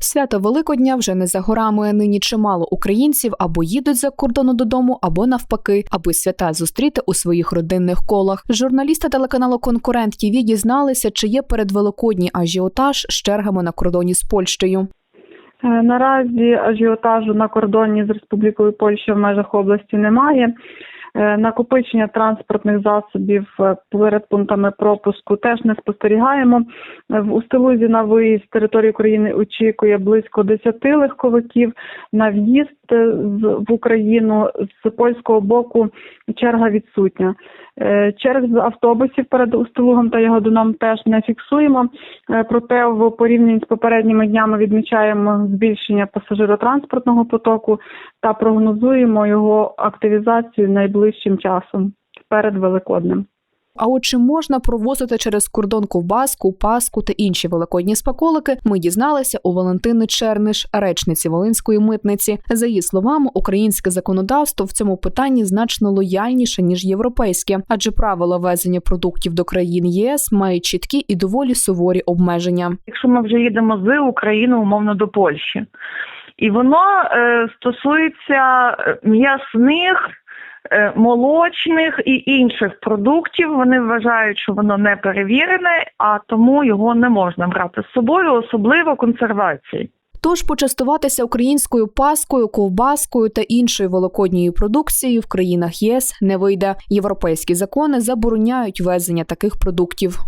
Свято Великодня вже не за горами. Нині чимало українців або їдуть за кордону додому, або навпаки, аби свята зустріти у своїх родинних колах. Журналісти телеканалу Конкурент ТІВІ дізналися, чи є передвеликодній ажіотаж з чергами на кордоні з Польщею. Е, Наразі ажіотажу на кордоні з Республікою Польща в межах області немає. Е, Накопичення транспортних засобів е, перед пунктами пропуску теж не спостерігаємо. Е, В Устилузі на виїзд з території України очікує близько 10 легковиків. На в'їзд в Україну з польського боку черга відсутня. Черг з автобусів перед Устилугом та Ягодином теж не фіксуємо. Проте в порівнянні з попередніми днями відмічаємо збільшення пасажиротранспортного потоку та прогнозуємо його активізацію найближчим часом перед Великоднем. А от чи можна провозити через кордон ковбаску, паску та інші великодні смаколики, ми дізналися у Валентини Черниш, речниці Волинської митниці. За її словами, українське законодавство в цьому питанні значно лояльніше ніж європейське, адже правила везення продуктів до країн єС мають чіткі і доволі суворі обмеження. якщо ми вже їдемо з України умовно до Польщі. І воно е, стосується е, м'ясних, молочних і інших продуктів. Вони вважають, що воно не перевірене, а тому його не можна брати з собою, особливо консервації. Тож почастуватися українською паскою, ковбаскою та іншою великодньою продукцією в країнах ЄС не вийде. Європейські закони забороняють везення таких продуктів.